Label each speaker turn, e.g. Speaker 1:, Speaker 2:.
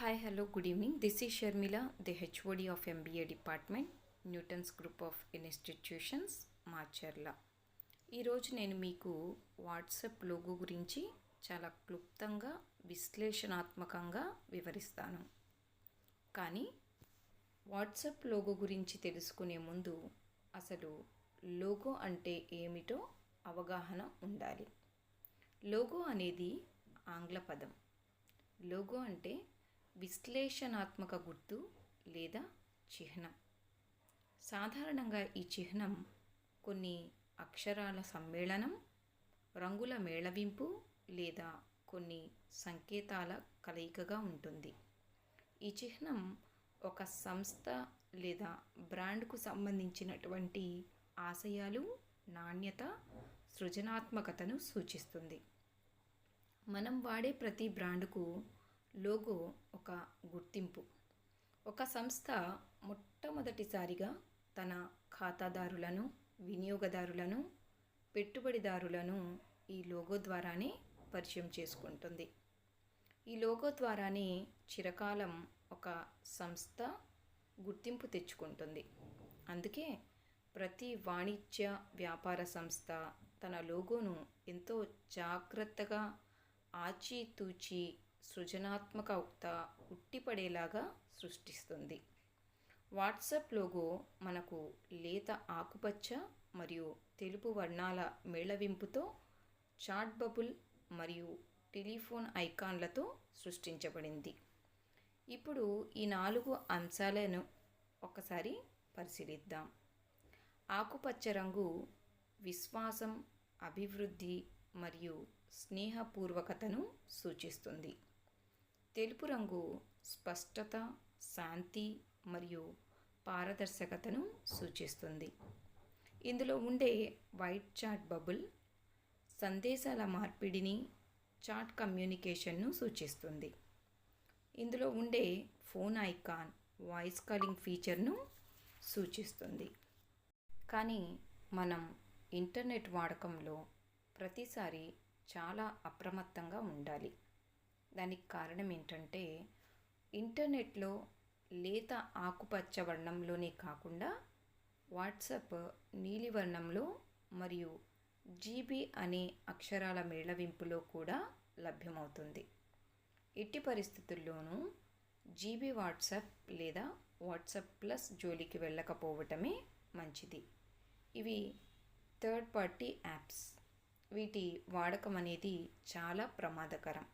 Speaker 1: Hi hello good evening this is Sharmila the HOD of MBA department Newton's group of institutions Macherla ఈరోజు నేను మీకు WhatsApp logo గురించి చాలా క్లుప్తంగా విశ్లేషణాత్మకంగా వివరిస్తాను. కానీ వాట్సాప్ లోగో గురించి తెలుసుకునే ముందు అసలు లోగో అంటే ఏమిటో అవగాహన ఉండాలి. లోగో అనేది ఆంగ్ల పదం. లోగో అంటే విశ్లేషణాత్మక గుర్తు లేదా చిహ్నం. సాధారణంగా ఈ చిహ్నం కొన్ని అక్షరాల సమ్మేళనం రంగుల మేళవింపు లేదా కొన్ని సంకేతాల కలయికగా ఉంటుంది. ఈ చిహ్నం ఒక సంస్థ లేదా బ్రాండ్కు సంబంధించినటువంటి ఆశయాలు నాణ్యత సృజనాత్మకతను సూచిస్తుంది. మనం వాడే ప్రతి బ్రాండ్కు లోగో ఒక గుర్తింపు. ఒక సంస్థ మొట్టమొదటిసారిగా తన ఖాతాదారులను వినియోగదారులను పెట్టుబడిదారులను ఈ లోగో ద్వారానే పరిచయం చేసుకుంటుంది. ఈ లోగో ద్వారానే చిరకాలం ఒక సంస్థ గుర్తింపు తెచ్చుకుంటుంది. అందుకే ప్రతి వాణిజ్య వ్యాపార సంస్థ తన లోగోను ఎంతో జాగ్రత్తగా ఆచితూచి సృజనాత్మక ఉట్టిపడేలాగా సృష్టిస్తుంది. వాట్సాప్ లోగో మనకు లేత ఆకుపచ్చ మరియు తెలుపు వర్ణాల మేళవింపుతో చాట్ బబుల్ మరియు టెలిఫోన్ ఐకాన్లతో సృష్టించబడింది. ఇప్పుడు ఈ నాలుగు అంశాలను ఒకసారి పరిశీలిద్దాం. ఆకుపచ్చ రంగు విశ్వాసం అభివృద్ధి మరియు స్నేహపూర్వకతను సూచిస్తుంది. తెలుపు రంగు స్పష్టత శాంతి మరియు పారదర్శకతను సూచిస్తుంది. ఇందులో ఉండే వైట్ చాట్ బబుల్ సందేశాల మార్పిడిని చాట్ కమ్యూనికేషన్ను సూచిస్తుంది. ఇందులో ఉండే ఫోన్ ఐకాన్ వాయిస్ కాలింగ్ ఫీచర్ను సూచిస్తుంది. కానీ మనం ఇంటర్నెట్ వాడకంలో ప్రతిసారి చాలా అప్రమత్తంగా ఉండాలి. దానికి కారణం ఏంటంటే ఇంటర్నెట్లో లేత ఆకుపచ్చ వర్ణంలోనే కాకుండా వాట్సాప్ నీలివర్ణంలో మరియు జీబీ అనే అక్షరాల మేళవింపులో కూడా లభ్యమవుతుంది. ఎట్టి పరిస్థితుల్లోనూ జీబీ వాట్సాప్ లేదా వాట్సాప్ ప్లస్ జోలికి వెళ్ళకపోవటమే మంచిది. ఇవి థర్డ్ పార్టీ యాప్స్. వీటి వాడకం అనేది చాలా ప్రమాదకరం.